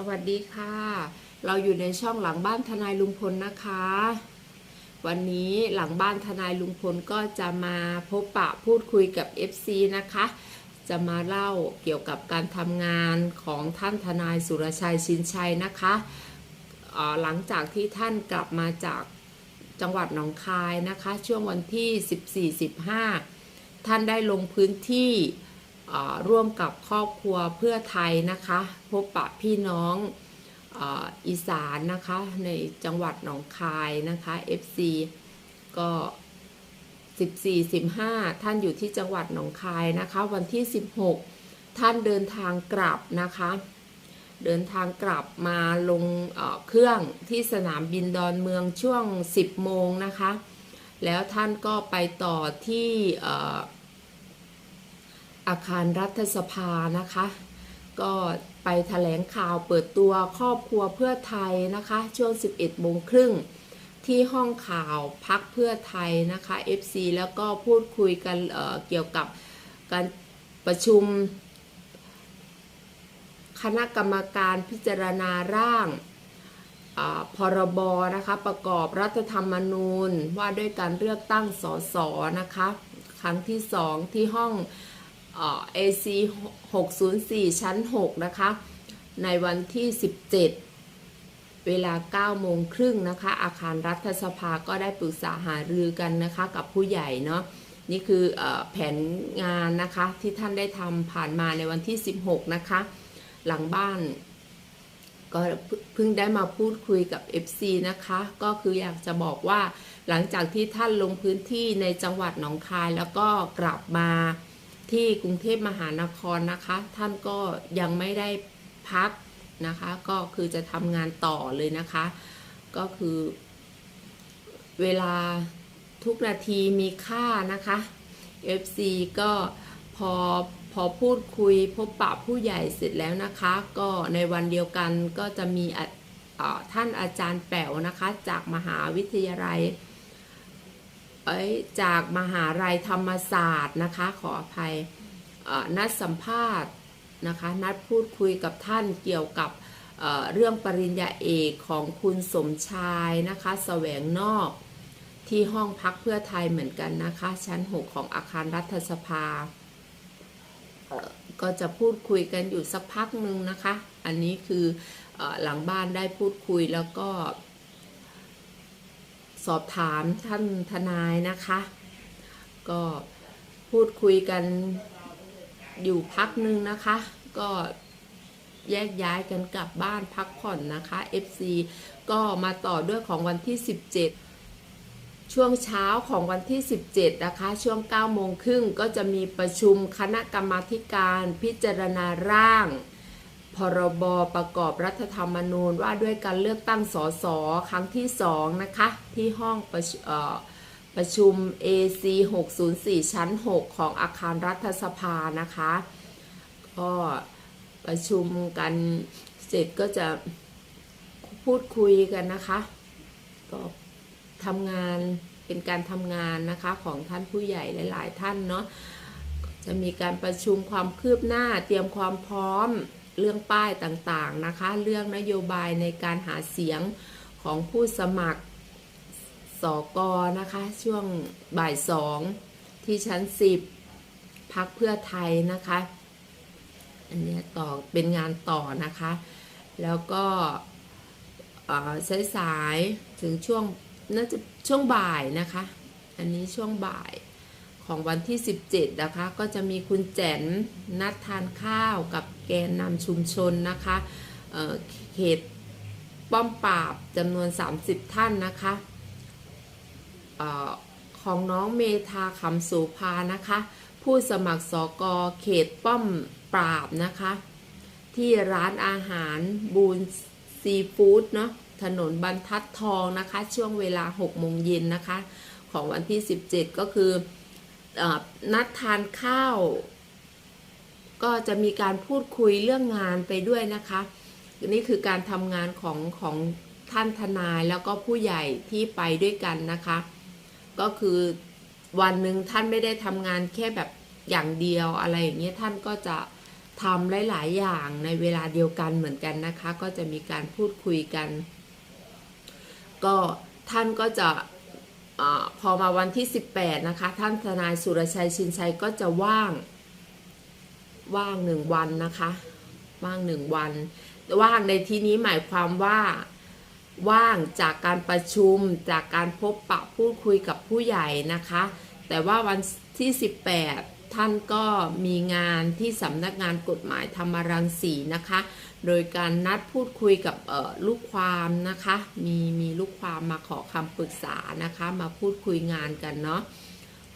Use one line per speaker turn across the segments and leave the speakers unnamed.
สวัสดีค่ะ เราอยู่ในช่องหลังบ้านทนายลุงพลนะคะ วันนี้หลังบ้านทนายลุงพลก็จะมาพบปะพูดคุยกับ FC นะคะ จะมาเล่าเกี่ยวกับการทำงานของท่านทนายสุรชัยชินชัยนะคะหลังจากที่ท่านกลับมาจากจังหวัดหนองคายนะคะ ช่วงวันที่ 14-15 ท่านได้ลงพื้นที่ ร่วมกับครอบครัวเพื่อไทยนะคะ พบปะพี่น้องอ,อีสานนะคะ ในจังหวัดหนองคายนะคะ FC ก็ 14 15 ท่านอยู่ที่จังหวัดหนองคายนะคะ วันที่ 16 ท่านเดินทางกลับนะคะ เดินทางกลับมาลงเเครื่องที่สนามบินดอนเมืองช่วง 10 โมงนะคะ แล้วท่านก็ไปต่อที่ อาคารรัฐสภานะคะ ก็ไปแถลงข่าวเปิดตัวครอบครัวเพื่อไทยนะคะ ช่วง 11โมงครึ่งที่ห้องข่าวพักเพื่อไทยนะคะ FC แล้วก็พูดคุยกันเเกี่ยวกับการประชุม คณะกรรมการพิจารณาร่างอพรบนะคะประกอบรัฐธรรมนูญว่าด้วยการเลือกตั้งสสนะคะ ครั้งที่สองที่ห้อง เอ่อ AC 604ชั้น6นะคะ ในวันที่17เจ็ดเวลา9โมงครึ่งนะคะ อาคารรัฐสภาก็ได้ปรึกษาหารือกันนะคะ กับผู้ใหญ่เนาะนี่คือเออแผนงานนะคะที่ท่านได้ทำผ่านมาในวันที่ 16 นะคะ หลังบ้านก็เพิ่งได้มาพูดคุยกับ FC นะคะ ก็คืออยากจะบอกว่าหลังจากที่ท่านลงพื้นที่ในจังหวัดหนองคายแล้วก็กลับมา ที่กรุงเทพมหานครนะคะ ท่านก็ยังไม่ได้พักนะคะ ก็คือจะทำงานต่อเลยนะคะ ก็คือเวลาทุกนาทีมีค่านะคะ FC ก็พอพอพูดคุยพบปะผู้ใหญ่เสร็จแล้วนะคะ ก็ในวันเดียวกันก็จะมีท่านอาจารย์แป๋วนะคะ จากมหาวิทยาลัย เอ้ยจากมหาลัยธรรมศาสตร์นะคะ ขออภัยนัดสัมภาษณ์นะคะ นัดพูดคุยกับท่านเกี่ยวกับเเรื่องปริญญาเอกของคุณสมชายนะคะแสวงนอกที่ห้องพักเพื่อไทยเหมือนกันนะคะ ชั้น 6 ของอาคารรัฐสภา ก็จะพูดคุยกันอยู่สักพักหนึ่งนะคะ อันนี้คืออหลังบ้านได้พูดคุยแล้วก็ สอบถามท่านทนายนะคะ ก็พูดคุยกันอยู่พักหนึ่งนะคะ ก็แยกย้ายกันกลับบ้านพักผ่อนนะคะ FC ก็มาต่อด้วยของวันที่ 17 ช่วงเช้าของวันที่ 17 นะคะ ช่วง9โมงครึ่งก็จะมีประชุมคณะกรรมาธิการพิจารณาร่าง พรบประกอบรัฐธรรมนูญว่าด้วยการเลือกตั้งสสครั้งที่2นะคะ ที่ห้องประชุเอ่อประชุม AC 604 ชั้น 6 ของอาคารรัฐสภานะคะ ก็ประชุมกันเสร็จก็จะพูดคุยกันนะคะ ก็ทำงานเป็นการทำงานนะคะของท่านผู้ใหญ่หลาย ๆ ท่านเนาะ จะมีการประชุมความคืบหน้าเตรียมความพร้อม เรื่องป้ายต่างๆนะคะ เรื่องนโยบายในการหาเสียงของผู้สมัครสกอนะคะ ช่วงบ่ายสองที่ชั้น10พักเพื่อไทยนะคะ อันนี้ต่อเป็นงานต่อนะคะ แล้วก็สายสายๆถึงช่วงน่าจะช่วงบ่ายนะคะ อันนี้ช่วงบ่ายของวันที่ 17 นะคะ ก็จะมีคุณแจนนัดทานข้าวกับ แกนนำชุมชนนะคะเเขตป้อมปราบจำนวน 30 ท่านนะคะออของน้องเมธาคำสูพานะคะ ผู้สมัครสกเขตป้อมปราบนะคะ ที่ร้านอาหารบูนซีฟู้ดเนาะถนนบรรทัดทองนะคะ ช่วงเวลา 6 โมงเย็นนะคะ ของวันที่ 17 ก็คืออนัดทานข้าว ก็จะมีการพูดคุยเรื่องงานไปด้วยนะคะนี่คือการทำงานของของท่านทนายแล้วก็ผู้ใหญ่ที่ไปด้วยกันนะคะ ก็คือวันหนึ่งท่านไม่ได้ทำงานแค่แบบอย่างเดียวอะไรอย่างเงี้ยท่านก็จะทำหลาย ๆ อย่างในเวลาเดียวกันเหมือนกันนะคะ ก็จะมีการพูดคุยกัน ก็ท่านก็จะอพอมาวันที่ 18 นะคะ ท่านทนายสุรชัยชินชัยก็จะว่าง ว่างหนึ่งวันนะคะ ว่างหนึ่งวัน ว่างในที่นี้หมายความว่าว่างจากการประชุมจากการพบปะพูดคุยกับผู้ใหญ่นะคะ แต่ว่าวันที่ 18 ท่านก็มีงานที่สำนักงานกฎหมายธรรมรังสีนะคะ โดยการนัดพูดคุยกับลูกความนะคะ มีมีลูกความมาขอคำปรึกษานะคะ มาพูดคุยงานกันเนาะ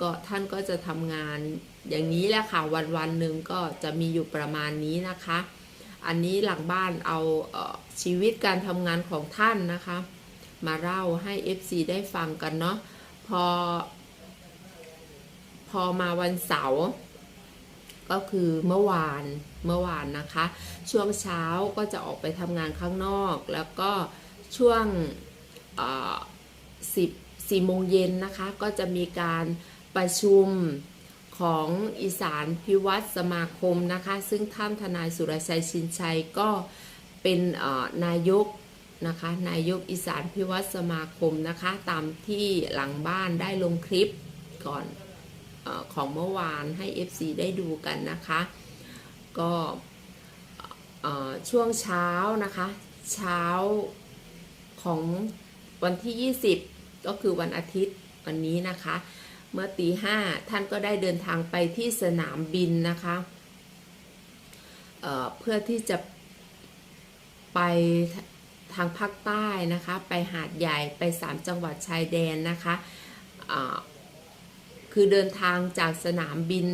ก็ท่านก็จะทำงาน อย่างนี้แหละค่ะวันวันหนึ่งก็จะมีอยู่ประมาณนี้นะคะ อันนี้หลังบ้านเอาเออชีวิตการทำงานของท่านนะคะ มาเล่าให้ FC ได้ฟังกันเนาะพอ พอมาวันเสาร์ก็คือเมื่อวานเมื่อวานนะคะ ช่วงเช้าก็จะออกไปทำงานข้างนอก แล้วก็ช่วงสิบสี่โมงเย็นนะคะ ก็จะมีการประชุม ของอีสานพิวัตรสมาคมนะคะ ซึ่งท่านทนายสุรชัยชินชัยก็เป็นนายกนะคะนายกอีสานพิวัตรสมาคมนะคะ ตามที่หลังบ้านได้ลงคลิปก่อนอของเมื่อวานให้ FC ได้ดูกันนะคะ ก็ช่วงเช้านะคะ เช้าของวันที่ 20 ก็คือวันอาทิตย์วันนี้นะคะ เมื่อตีห้าท่านก็ได้เดินทางไปที่สนามบินนะคะเเพื่อที่จะไปทางภาคใต้นะคะ ไปหาดใหญ่ไปสามจังหวัดชายแดนนะคะคือเดินทางจากสนามบิน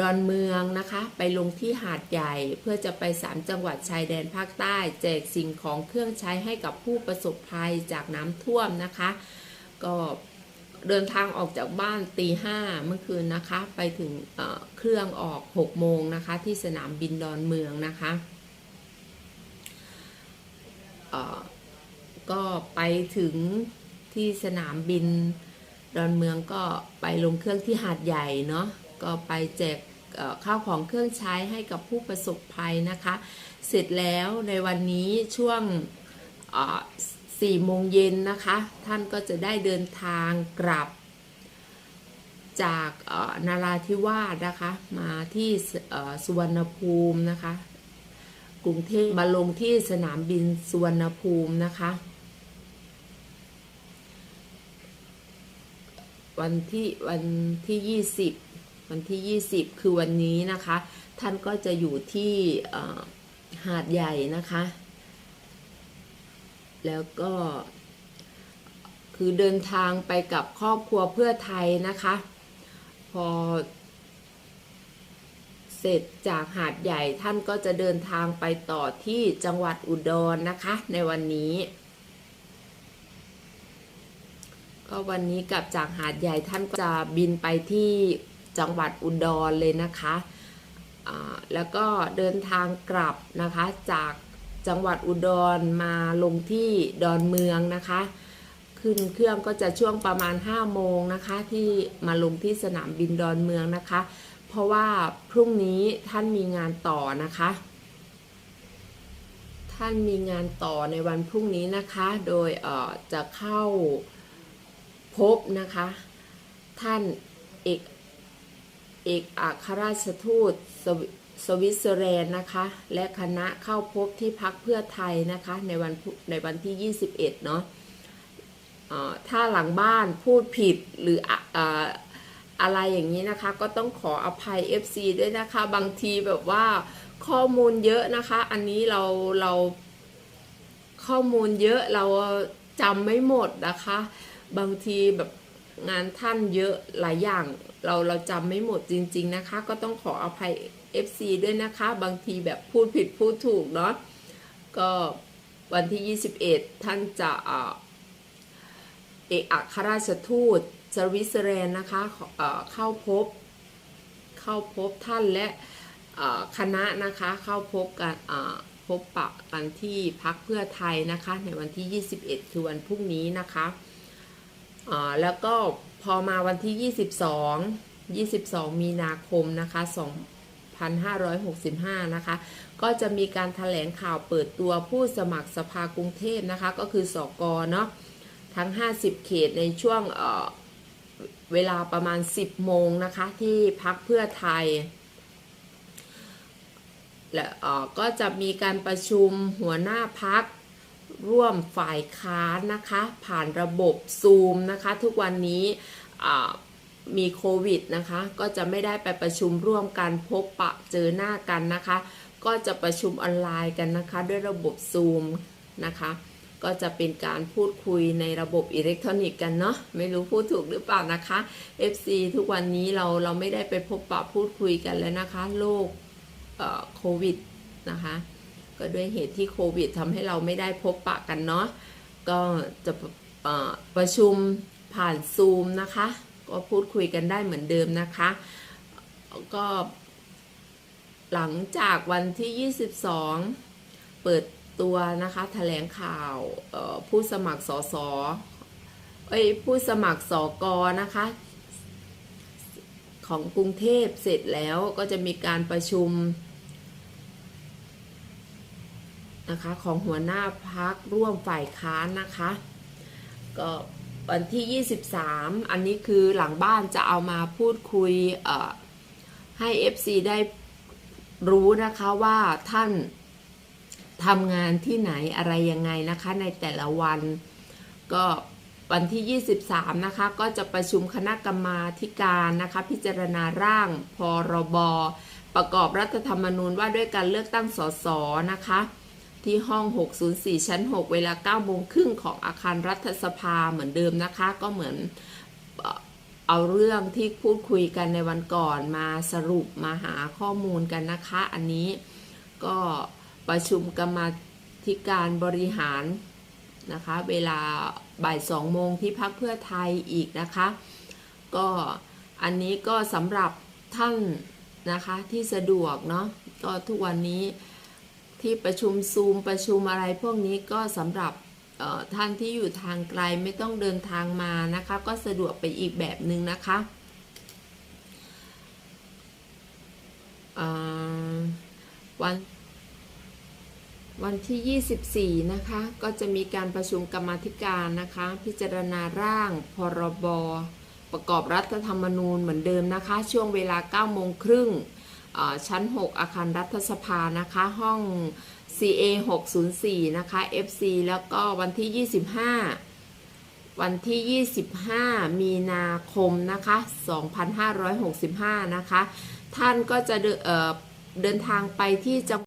ดอนเมืองนะคะ ไปลงที่หาดใหญ่เพื่อจะไปสามจังหวัดชายแดนภาคใต้ แจกสิ่งของเครื่องใช้ให้กับผู้ประสบภัยจากน้ำท่วมนะคะ ก็ เดินทางออกจากบ้านตีห้าเมื่อคืนนะคะ ไปถึงเเครื่องออก6โมงนะคะ ที่สนามบินดอนเมืองนะคะก็ไปถึงที่สนามบินดอนเมืองก็ไปลงเครื่องที่หาดใหญ่เนาะก็ไปแจกข้าวของเครื่องใช้ให้กับผู้ประสบภัยนะคะ เสร็จแล้วในวันนี้ช่วง เอ่อสี่โมงเย็นนะคะ ท่านก็จะได้เดินทางกลับ จากนาราธิวาสนะคะ มาที่สุวรรณภูมินะคะ กรุงเทพมาลงที่สนามบินสุวรรณภูมินะคะ วันที่วันที่ 20 วันที่ 20 คือวันนี้นะคะ ท่านก็จะอยู่ที่หาดใหญ่นะคะ แล้วก็ คือเดินทางไปกับครอบครัวเพื่อไทยนะคะ พอ เสร็จจากหาดใหญ่ท่านก็จะเดินทางไปต่อที่จังหวัดอุดรนะคะ ในวันนี้ ก็วันนี้กลับจากหาดใหญ่ท่านก็จะบินไปที่จังหวัดอุดรเลยนะคะ แล้วก็เดินทางกลับนะคะจาก จังหวัดอุดรมาลงที่ดอนเมืองนะคะ ขึ้นเครื่องก็จะช่วงประมาณ 5 โมงนะคะ ที่มาลงที่สนามบินดอนเมืองนะคะ เพราะว่าพรุ่งนี้ท่านมีงานต่อนะคะ ท่านมีงานต่อในวันพรุ่งนี้นะคะ โดยเอ่อจะเข้าพบนะคะ ท่านเอก เอกอัครราชทูตสวิสวิตเซอร์แลนด์นะคะ และคณะเข้าพบที่พักเพื่อไทยนะคะ ในวันในวันที่ 21 เนาะถ้าหลังบ้านพูดผิดหรืออะเอ่ออะไรอย่างนี้นะคะ ก็ต้องขออภัย FC ด้วยนะคะ บางทีแบบว่าข้อมูลเยอะนะคะ อันนี้เราเราข้อมูลเยอะเราจำไม่หมดนะคะ บางทีแบบ งานท่านเยอะหลายอย่าง เราเราจำไม่หมดจริง ๆนะคะ ก็ต้องขออภัย FC ด้วยนะคะ บางทีแบบพูดผิดพูดถูกเนาะก็วันที่ 21 ท่านจะเอกอัครราชทูตสวิตเซอร์แลนด์นะคะเข้าพบเข้าพบท่านและคณะนะคะเข้าพบกันพบปะกันที่พักเพื่อไทยนะคะ ในวันที่ 21 คือวันพรุ่งนี้นะคะ แล้วก็พอมาวันที่ 22 22 มีนาคมนะคะ2พ2565 นะคะ ก็จะมีการถแถลงข่าวเปิดตัวผู้สมัครสภากรุงเทพนะคะ ก็คือสอกอเนาะทั้ง 50 เขตในช่วงเเวลาประมาณ 10 โมงนะคะ ที่พักเพื่อไทย และก็จะมีการประชุมหัวหน้าพัก ร่วมฝ่ายค้านนะคะ ผ่านระบบซูมนะคะ ทุกวันนี้มีโควิดนะคะ ก็จะไม่ได้ไปประชุมร่วมกันพบปะเจอหน้ากันนะคะ ก็จะประชุมออนไลน์กันนะคะ ด้วยระบบซูมนะคะ ก็จะเป็นการพูดคุยในระบบอิเล็กทรอนิกส์กันเนาะไม่รู้พูดถูกหรือเปล่านะคะ FC ทุกวันนี้เราเราไม่ได้ไปพบปะพูดคุยกันแล้วนะคะ โรคโควิดนะคะ ก็ด้วยเหตุที่โควิดทำให้เราไม่ได้พบปะกันเนาะก็จะประชุมผ่านซูมนะคะ ก็พูดคุยกันได้เหมือนเดิมนะคะ ก็ หลังจากวันที่ 22 เปิดตัวนะคะแถลงข่าวผู้สมัครสสเอ้ยผู้สมัครสกนะคะ ของกรุงเทพเสร็จแล้วก็จะมีการประชุม นะคะของหัวหน้าพักร่วมฝ่ายค้านนะคะก็วันที่ 23 อันนี้คือหลังบ้านจะเอามาพูดคุยเอ่อให้ FC ได้รู้นะคะว่าท่านทำงานที่ไหนอะไรยังไงนะคะในแต่ละวันก็วันที่ 23 นะคะ ก็จะประชุมคณะกรรมาการนะคะ พิจารณาร่างพรบ ประกอบรัฐธรรมนูญว่าด้วยการเลือกตั้งสสนะคะ ที่ห้อง 604 ชั้น 6 เวลา9โมงครึ่งของอาคารรัฐสภาเหมือนเดิมนะคะ ก็เหมือนเอาเรื่องที่พูดคุยกันในวันก่อนมาสรุปมาหาข้อมูลกันนะคะ อันนี้ก็ประชุมกรรมาธิการบริหารนะคะ เวลาบ่าย2โมงที่พักเพื่อไทยอีกนะคะ ก็อันนี้ก็สำหรับท่านนะคะที่สะดวกเนาะก็ทุกวันนี้ ที่ประชุมซูมประชุมอะไรพวกนี้ก็สำหรับท่านที่อยู่ทางไกลไม่ต้องเดินทางมานะคะ ก็สะดวกไปอีกแบบหนึ่งนะคะวันวันที่ 24 นะคะ ก็จะมีการประชุมกรรมธิการนะคะ พิจารณาร่าง พรบ ประกอบรัฐธรรมนูญเหมือนเดิมนะคะ ช่วงเวลา 9 โมงครึ่ง ชั้น 6 อาคารรัฐสภานะคะห้อง CA 604นะคะ FC แล้วก็วันที่ 25 วันที่ 25 มีนาคมนะคะ2565 นะคะ ท่านก็จะเดินเเดินทางไปที่จัง